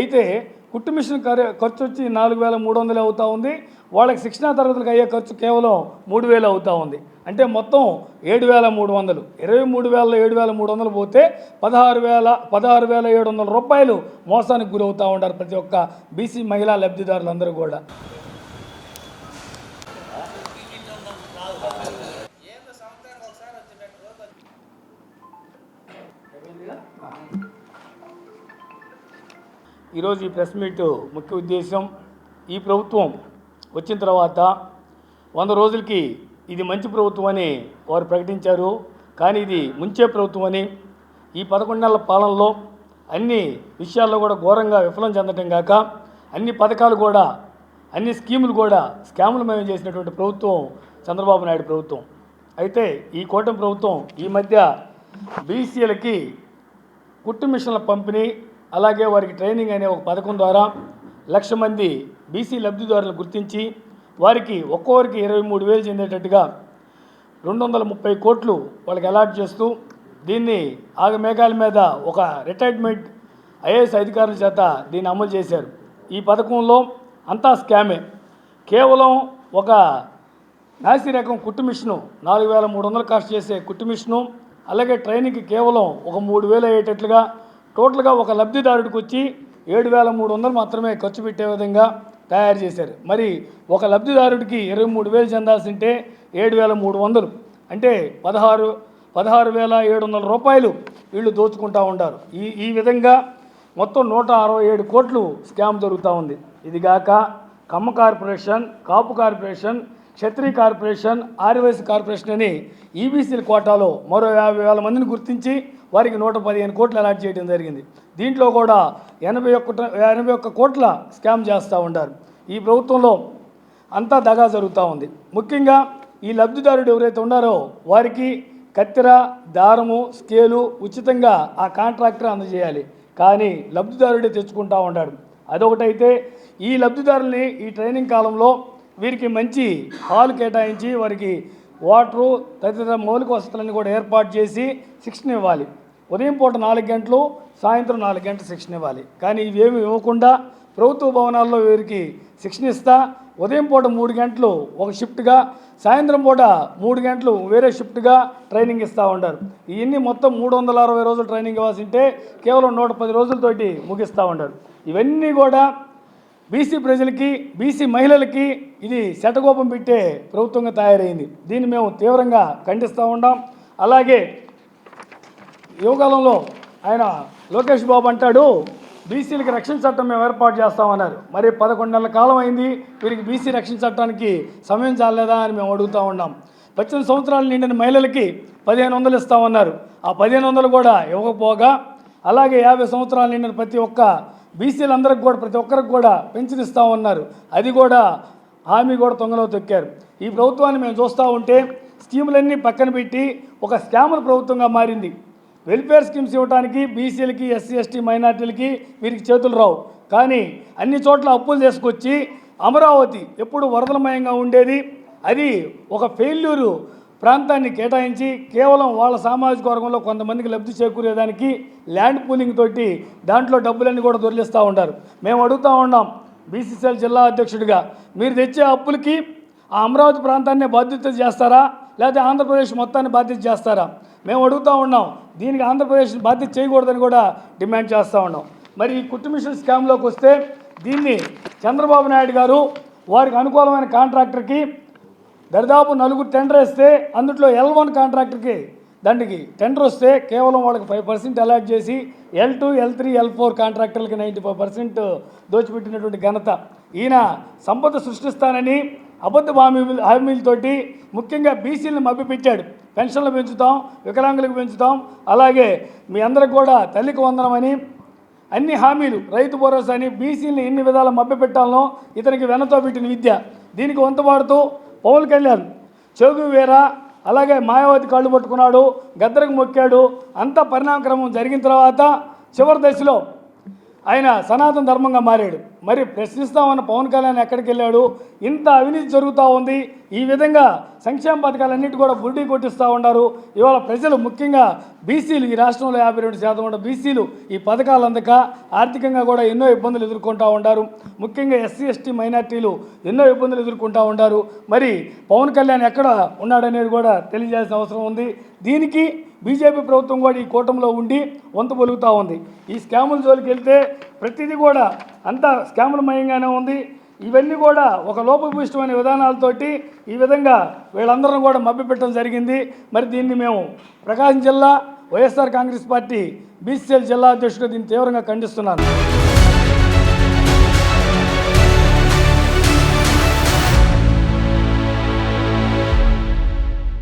అయితే కుట్టు మిషన్ ఖర్- ఖర్చు వచ్చి నాలుగు వేల మూడు వందలు అవుతూ ఉంది. వాళ్ళకి శిక్షణా తరగతులకు అయ్యే ఖర్చు కేవలం మూడు వేలు అవుతూ ఉంది. అంటే మొత్తం ఏడు వేల మూడు వందలు ఇరవై మూడు వేల ఏడు వేల మూడు వందలు పోతే పదహారు వేల పదహారు వేల ఏడు వందల రూపాయలు మోసానికి గురవుతూ ఉంటారు ప్రతి ఒక్క బీసీ మహిళా లబ్ధిదారులందరూ కూడా. ఈరోజు ఈ ప్రెస్ మీట్ ముఖ్య ఉద్దేశం ఈ ప్రభుత్వం వచ్చిన తర్వాత వంద రోజులకి ఇది మంచి ప్రభుత్వం అని వారు ప్రకటించారు. కానీ ఇది ముంచే ప్రభుత్వం అని ఈ పదకొండు నెలల పాలనలో అన్ని విషయాల్లో కూడా ఘోరంగా విఫలం చెందటం కాక అన్ని పథకాలు కూడా అన్ని స్కీములు కూడా స్కాములమయం చేసినటువంటి ప్రభుత్వం చంద్రబాబు నాయుడు ప్రభుత్వం. అయితే ఈ కూటమి ప్రభుత్వం ఈ మధ్య బీసీలకి కుట్టు మిషన్ల పంపిణీ అలాగే వారికి ట్రైనింగ్ అనే ఒక పథకం ద్వారా లక్ష మంది బీసీ లబ్ధిదారులను గుర్తించి వారికి ఒక్కొక్కరికి ఇరవై మూడు వేలు చెందేటట్టుగా రెండు వందల ముప్పై కోట్లు వాళ్ళకి అలాట్ చేస్తూ దీన్ని ఆగమేఘాల మీద ఒక రిటైర్మెంట్ ఐఏఎస్ అధికారుల చేత దీన్ని అమలు చేశారు. ఈ పథకంలో అంతా స్కామే. కేవలం ఒక నాసిరకం కుట్టు మిషను నాలుగు వేల మూడు వందలు కాస్ట్ చేసే కుట్టు మిషను అలాగే ట్రైనింగ్కి కేవలం ఒక మూడు వేలు అయ్యేటట్లుగా టోటల్గా ఒక లబ్ధిదారుడికి వచ్చి ఏడు వేల మూడు వందలు మాత్రమే ఖర్చు పెట్టే విధంగా తయారు చేశారు. మరి ఒక లబ్ధిదారుడికి ఇరవై మూడు వేలు చెందాల్సింటే ఏడు వేల మూడు వందలు. అంటే పదహారు పదహారు వేల ఏడు వందల రూపాయలు వీళ్ళు దోచుకుంటూ ఉంటారు ఈ ఈ విధంగా మొత్తం నూట అరవై ఏడు కోట్లు స్కామ్ జరుగుతూ ఉంది. ఇదిగాక Kamma corporation Kapu corporation Kshatriya corporation Aryavaishya corporation అని ఈబీసీల కోటాలో మరో యాభై వేల మందిని గుర్తించి వారికి నూట పదిహేను కోట్లు అలాట్ చేయడం జరిగింది. దీంట్లో కూడా ఎనభై ఒక్క ఎనభై ఒక్క కోట్ల స్కామ్ చేస్తూ ఉంటారు ఈ ప్రభుత్వంలో అంతా దగా జరుగుతూ ఉంది. ముఖ్యంగా ఈ లబ్ధిదారుడు ఎవరైతే ఉన్నారో వారికి కత్తెర దారము స్కేలు ఉచితంగా ఆ కాంట్రాక్టర్ అందజేయాలి. కానీ లబ్ధిదారుడే తెచ్చుకుంటా ఉంటాడు అదొకటైతే ఈ లబ్ధిదారుల్ని ఈ ట్రైనింగ్ కాలంలో వీరికి మంచి హాల్ కేటాయించి వారికి వాటరు తదితర మౌలిక వసతులన్నీ కూడా ఏర్పాటు చేసి శిక్షణ ఇవ్వాలి. ఉదయం పూట నాలుగు గంటలు సాయంత్రం నాలుగు గంటలు శిక్షణ ఇవ్వాలి. కానీ ఇవేమి ఇవ్వకుండా ప్రభుత్వ భవనాల్లో వీరికి శిక్షణ ఇస్తా ఉదయం పూట మూడు గంటలు ఒక షిఫ్ట్గా సాయంత్రం పూట మూడు గంటలు వేరే షిఫ్ట్గా ట్రైనింగ్ ఇస్తూ ఉంటారు ఇవన్నీ మొత్తం మూడు వందల అరవై రోజులు ట్రైనింగ్ ఇవ్వాల్సి ఉంటే కేవలం నూట పది రోజులతోటి ముగిస్తూ ఉంటారు ఇవన్నీ కూడా బీసీ ప్రజలకి బీసీ మహిళలకి ఇది శటగోపం పెట్టే ప్రభుత్వంగా తయారైంది. దీన్ని మేము తీవ్రంగా ఖండిస్తూ ఉన్నాం అలాగే యువకాలంలో ఆయన లోకేష్ బాబు అంటాడు బీసీలకి రక్షణ చట్టం మేము ఏర్పాటు చేస్తామన్నారు. మరి పదకొండు నెలల కాలం అయింది వీరికి బీసీ రక్షణ చట్టానికి సమయం చాలేదా అని మేము అడుగుతూ ఉన్నాం. పద్దెనిమిది సంవత్సరాలు నిండిన మహిళలకి పదిహేను వందలు ఇస్తామన్నారు. ఆ పదిహేను వందలు కూడా ఇవ్వకపోగా అలాగే యాభై సంవత్సరాలు నిండిన ప్రతి ఒక్క బీసీలందరికి కూడా ప్రతి ఒక్కరికి కూడా పెన్షన్ ఇస్తామన్నారు. అది కూడా హామీ కూడా తొంగలో తొక్కారు. ఈ ప్రభుత్వాన్ని మేము చూస్తూ ఉంటే స్కీములన్నీ పక్కన పెట్టి ఒక స్కామర్ ప్రభుత్వంగా మారింది. వెల్ఫేర్ స్కీమ్స్ ఇవ్వడానికి బీసీలకి ఎస్సీ ఎస్టీ మైనార్టీలకి వీరికి చేతులు రావు. కానీ అన్ని చోట్ల అప్పులు తీసుకొచ్చి అమరావతి ఎప్పుడు వరదలమయంగా ఉండేది అది ఒక ఫెయిల్యూరు ప్రాంతాన్ని కేటాయించి కేవలం వాళ్ళ సామాజిక వర్గంలో కొంతమందికి లబ్ధి చేకూరేదానికి ల్యాండ్ పూలింగ్ తోటి దాంట్లో డబ్బులన్నీ కూడా దొరికిస్తూ ఉంటారు మేము అడుగుతూ ఉన్నాం బీసీసీఎల్ జిల్లా అధ్యక్షుడిగా మీరు తెచ్చే అప్పులకి ఆ అమరావతి ప్రాంతాన్ని బాధ్యత చేస్తారా? లేకపోతే ఆంధ్రప్రదేశ్ మొత్తాన్ని బాధ్యత చేస్తారా? మేము అడుగుతూ ఉన్నాం దీనికి ఆంధ్రప్రదేశ్ బాధ్యత చేయకూడదని కూడా డిమాండ్ చేస్తూ ఉన్నాం. మరి ఈ కుట్టు మిషన్ స్కామ్లోకి వస్తే దీన్ని చంద్రబాబు నాయుడు గారు వారికి అనుకూలమైన కాంట్రాక్టర్కి దరిదాపు నలుగురు టెండర్ వేస్తే అందులో ఎల్ వన్ కాంట్రాక్టర్కి దానికి టెండర్ వస్తే కేవలం వాళ్ళకి ఫైవ్ పర్సెంట్ అలాట్ చేసి L two L three L four కాంట్రాక్టర్లకి ninety five percent దోచిపెట్టినటువంటి ఘనత. ఈయన సంపద సృష్టిస్తానని అబద్ధ హామీలు హామీలతోటి ముఖ్యంగా బీసీలను మభ్యపెట్టాడు పెన్షన్లు పెంచుతాం వికలాంగులకు పెంచుతాం. అలాగే మీ అందరికి కూడా తల్లికి వందనమని అన్ని హామీలు రైతు భరోసా అని బీసీలను ఎన్ని విధాలు మభ్యపెట్టాలనో ఇతనికి వెనతో పెట్టిన విద్య. దీనికి వంతపాడుతూ పవన్ కళ్యాణ్ చెగు వేరా అలాగే మాయావతి కాళ్ళు పట్టుకున్నాడు గద్దరకు మొక్కాడు. అంత పరిణామక్రమం జరిగిన తర్వాత చివరి దశలో ఆయన సనాతన ధర్మంగా మారాడు. మరి ప్రశ్నిస్తామన్న పవన్ కళ్యాణ్ ఎక్కడికి వెళ్ళాడు? ఇంత అవినీతి జరుగుతూ ఉంది. ఈ విధంగా సంక్షేమ పథకాలన్నిటి కూడా బుడ్డి కొట్టిస్తూ ఉన్నారు. ఇవాళ ప్రజలు ముఖ్యంగా బీసీలు ఈ రాష్ట్రంలో యాభై రెండు శాతం ఉన్న బీసీలు ఈ పథకాలు అందక ఆర్థికంగా కూడా ఎన్నో ఇబ్బందులు ఎదుర్కొంటూ ఉంటారు ముఖ్యంగా ఎస్సీ ఎస్టీ మైనార్టీలు ఎన్నో ఇబ్బందులు ఎదుర్కొంటూ ఉంటారు మరి పవన్ కళ్యాణ్ ఎక్కడ ఉన్నాడనేది కూడా తెలియజేయాల్సిన అవసరం ఉంది. దీనికి బీజేపీ ప్రభుత్వం కూడా ఈ కూటమిలో ఉండి వంతు పొలుగుతూ ఉంది. ఈ స్కాముల జోలికి వెళ్తే ప్రతిదీ కూడా అంతా స్కాములమయంగానే ఉంది. ఇవన్నీ కూడా ఒక లోపభూయిష్టమైన విధానాలతోటి ఈ విధంగా వీళ్ళందరం కూడా మభ్యపెట్టడం జరిగింది. మరి దీన్ని మేము ప్రకాశం జిల్లా వైఎస్ఆర్ కాంగ్రెస్ పార్టీ బీసీఎల్ జిల్లా అధ్యక్షుడు దీన్ని తీవ్రంగా ఖండిస్తున్నాను.